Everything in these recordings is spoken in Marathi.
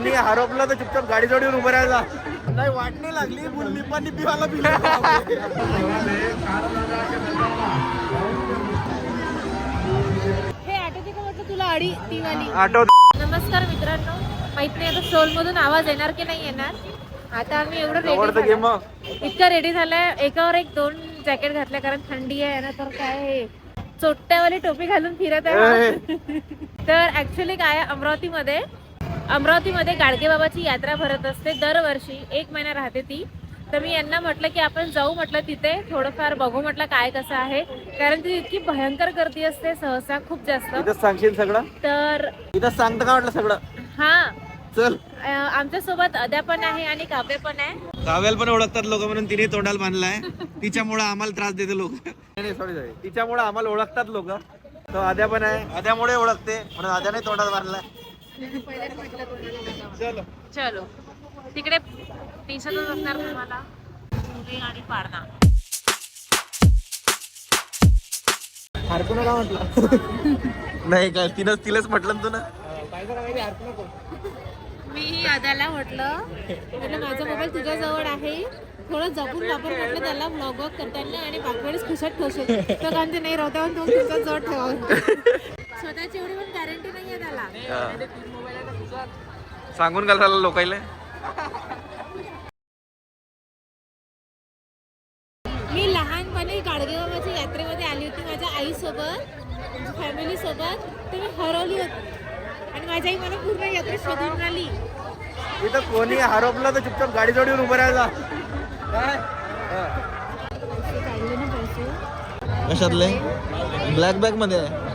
कोणी हरपलं तर चुपचाप गाडी जोडून उभं राहायला नाही वाटणी लागली. पाणी पिवायला हे आठवते ती वाली आठवत. नमस्कार मित्रांनो. माहीत नाही आता सोल मधून आवाज येणार की नाही येणार? आता आम्ही एवढं रेडी इतकं रेडी झालंय. एकावर एक दोन जॅकेट घातले कारण थंडी आहे ना तर काय हे चोट्ट्यावाली टोपी घालून फिरत आहे तर ऍक्च्युली काय अमरावतीमध्ये अमरावतीमध्ये गाडगे बाबाची यात्रा भरत असते. दरवर्षी एक महिना राहते ती. तर मी यांना म्हटलं की आपण जाऊ म्हटलं तिथे. थोडंफार बघू म्हटलं काय कसं आहे. कारण ती इतकी भयंकर गर्दी असते सहसा खूप जास्त. सांगशील सगळं? तर इथं सांगतं का वाटलं सगळं? हा. चल. आमच्यासोबत अद्या पण आहे आणि काव्य पण आहे. काव्याला पण ओळखतात लोक म्हणून तिने तोंडाला बांधलाय तिच्यामुळे आम्हाला त्रास देते लोक. नाही सॉरी सॉरी तिच्यामुळे आम्हाला ओळखतात लोक. तो आद्या पण आहे. आद्यामुळे ओळखते म्हणून आद्याने तोंडात बांधलाय चलो. चलो. तिकडे दिसतच असणार तुम्हाला. पुणे आणि पारणा का म्हटलं? नाही काय तिनंच तिलाच म्हटलं ना तू ना मी अदाला म्हटलं. म्हटलं माझा मोबाईल तुझ्या जवळ आहे. थोडं जपून वापर म्हटलं त्याला ब्लॉग वर्क करताना आणि बाकवेळेस खुशात ठेवशील. तर कारण ते नाही राहता तो तुमच्या जवळ ठेवा. स्वतःची एवढी पण गॅरंटी नाही आहे त्याला सांगून घाल लोकायला? मी लहानपणी गाडगेबाबाच्या यात्रेमध्ये आली होती माझ्या आईसोबत फॅमिली सोबत. तर मी हरवली होती. आणि माझी आई मला पूर्ण यात्रेत शोधून आली इथं कोणी हरपलं तर चुपचाप गाडी जोडून उभं राहायला काय? कशातले? ब्लॅक बॅगमध्ये? आहे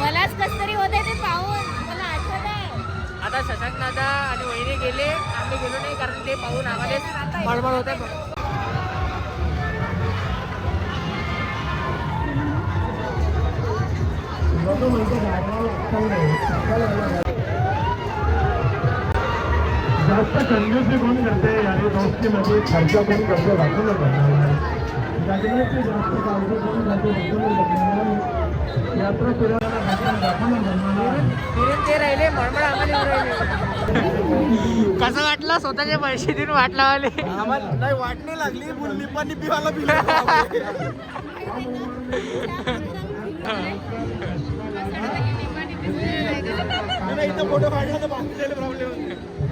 मलाच कस तरी होते ते पाहून. मला आठवत आहे. आता शशांक दादा आणि वहिनी गेले. आम्ही गेलो नाही कारण ते पाहून आम्हाला बडबड होते जास्त कंजूसी कोण करते आणि दोस्तीमध्ये खर्च कोण करतो दाखवलं पाहिजे यात्रा फिरायला ते राहिले मळमळ आम्हाला कसं वाटलं स्वतःचे पैसे देऊन वाट लावले आम्हाला नाही वाटणे लागली. बुल्ली पाणी पिवायला पिलं. इथं फोटो काढला तर प्रॉब्लेम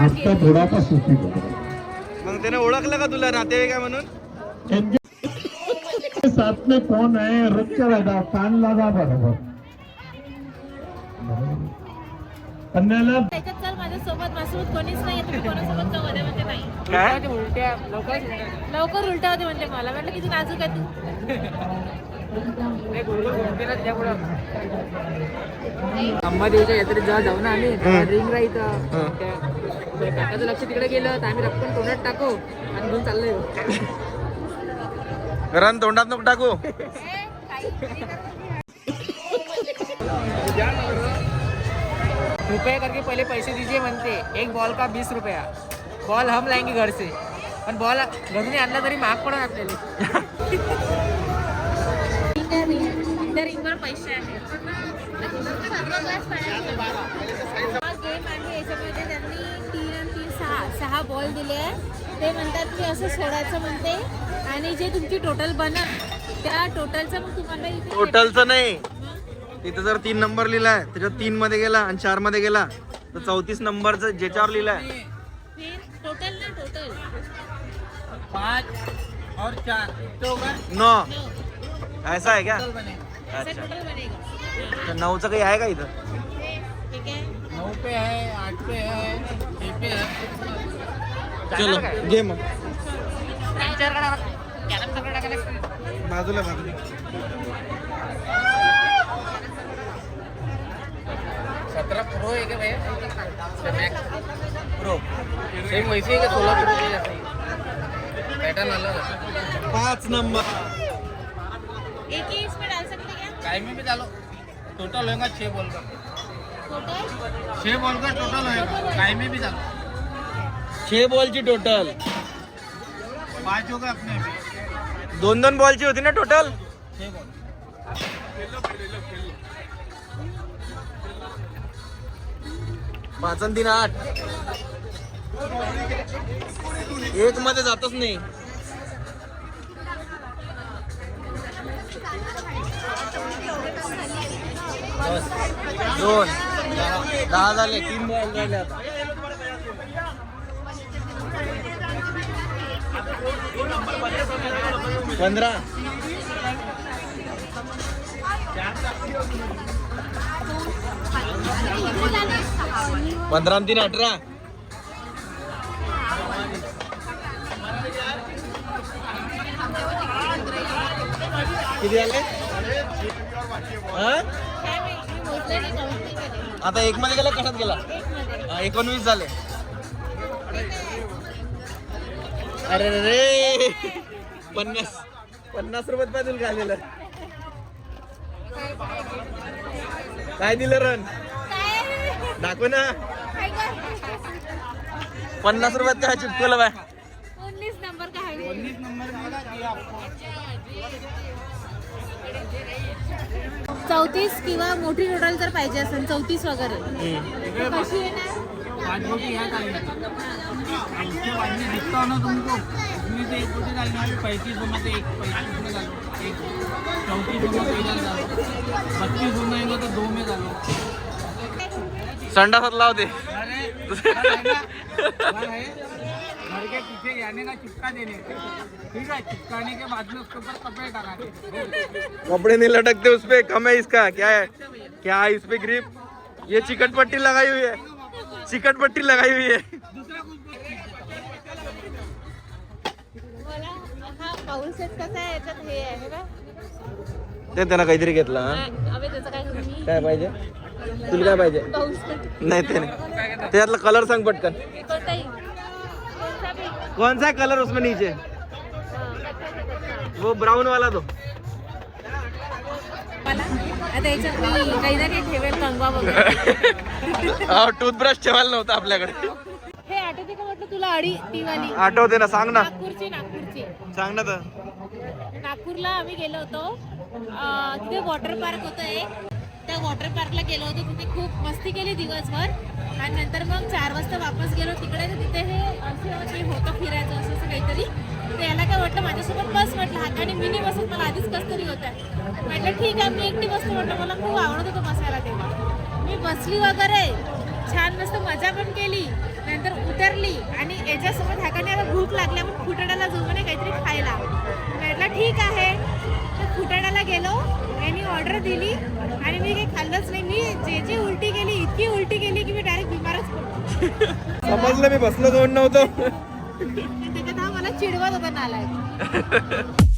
आता थोडासा सुखी मग त्याने ओळखलं का तुला नातेवाईक आहे म्हणून? साथ में कौन है बैठा कान लगा बरोबर. कन्याला माझ्यासोबत. माझ्यासोबत कोणीच नाही तुम्ही कोणासोबत जाऊ? अद्या म्हणते नाही. काय? उलट्या लवकर लवकर उलटा होते म्हणते मला. म्हटलं किती नाजूक आहे तू. पुढं अंबादेवीच्या यात्रेत जेव्हा जाऊ ना आम्ही रिंग राहितं काकाचं लक्ष तिकडे गेलं तर आम्ही रक्कम तोंडात टाकू आणि घेऊन चाललोय. घरान तोंडात नको टाकू. रुपये करके पहिले पैसे दीजिए म्हणते. एक बॉल का बीस रुपया. बॉल हम लाएंगे घर से. पण बॉल घरून आणला तरी महाग पडत आपल्याला. त्या रिंगवर पैसे आहेत हा गेम आहे. याच्यामध्ये त्यांनी तीन आणि तीन सहा सहा बॉल दिले आहे ते म्हणतात की असं सोडायचं म्हणते. आणि जे तुमची टोटल बनत त्या टोटलचं मग तुम्हाला इथे टोटलचं नाही? तिथे जर तीन नंबर लिहिलाय त्याच्यात तीन मध्ये गेला आणि चारमध्ये गेला तर चौतीस नंबरचं ज्याच्यावर लिहिलाय. टोटल ना टोटल पाँच और चार. नौ. नऊ ऐसा आहे क्या? अच्छा। तर नऊचं काही आहे का इथं? हे, ठीक आहे. नौ पे है आठ पे है छः पे है चलो घे मग. टाकायला बाजूला बाजूला सत्रह प्रो है क्या भैया? मैक्स प्रो सेम वैसे ही का सोलह प्रो के जैसे ही पैटर्न अलग है पाच नंबर. एक ही इसमें डाल सकते क्या काय में भी डालो। टोटल होगा छः बॉल का टोटल छः बॉल का टोटल होगा काय में भी डालो। छे बॉलची टोटल पाँच होगा अपने में। दोन दोन बॉलची होती ना टोटल छः बॉल। पाच आणि तीन आठ। एक मध्ये जातच नाही। दोन. दहा झाले तीन बॉल झाले आता. पंधरा. पंधरा तीन अठरा. किती झाले? आता एक मध्ये गेला कशात गेला? एकोणवीस झाले. अरे रे पन्नास पन्नास रुपयात पाहिजे खाल्लेलं काय दिलं रन? दाखव ना. पन्नास रुपयात काय चिपकवलं बाय? चौतीस किंवा मोठी टोटल जर पाहिजे असेल चौतीस वगैरे. तर कशी येणार पाँच गोटी यहाँ डालना उसके बाद में दिखता हो ना तुमको उसमें से एक गोटी डालना है पैंतीस में से एक पैंतीस में डालो एक चौंतीस में पहले डालो बत्तीस में आएंगे तो दो में डालो संडासात लावते. अरे घर के पीछे जाने का चिपका देने। ठीक है चिपकाने के बाद में उसके ऊपर कपड़े लगाने कपड़े नहीं लटकते उस पे कम है इसका क्या है? क्या है इस पे ग्रिप ये चिकट पट्टी लगाई हुई है। चिकट पट्टी लगाई हुई है। ते त्यांना काहीतरी घेतला काय करू मी काय पाहिजे? तुला काय पाहिजे? नाही ते नाही. त्याच्यातला कलर सांग पटकन. कौन सा कलर उसमें नीचे. वो ब्राउन वाला तो टूथब्रश ठेवायला नव्हता आपल्याकडे. हे आठवते का म्हटलं तुला अडी ती वाली? आठवते ना सांग ना. नागपूरची नागपूरची. सांग ना तर. नागपूरला आम्ही गेलो होतो. अं, तिथे वॉटर पार्क होतं वॉटर पार्कला गेलो होतो तिथे खूप मस्ती केली दिवसभर. आणि नंतर मग चार वाजता वापस गेलो तिकडे तर तिथे हे असं होतं फिरायचं असं असं काहीतरी. तर याला काय वाटलं माझ्यासोबत बस म्हटलं हात मी मिनी बसत मला आधीच कस तरी होतं म्हटलं ठीक आहे मी एकटी बसतो म्हटलं मला खूप आवडत होतं बसायला तेव्हा. मी बसली वगैरे छान मस्त मजा पण केली नंतर उतरली आणि याच्यासोबत हाकाने आता भूक लागली आपण फुटाण्याला जाऊ म्हणे काहीतरी खायला. म्हटलं ठीक आहे. फुटाण्याला गेलो यांनी ऑर्डर दिली आणि मी काही खाल्लंच नाही. मी जे जे उलटी केली इतकी उलटी केली की मी डायरेक्ट बिमारच पडलो. समजलं मी बसलो दोन नव्हतं. त्याच्यात हा मला चिडवत होता नालायक.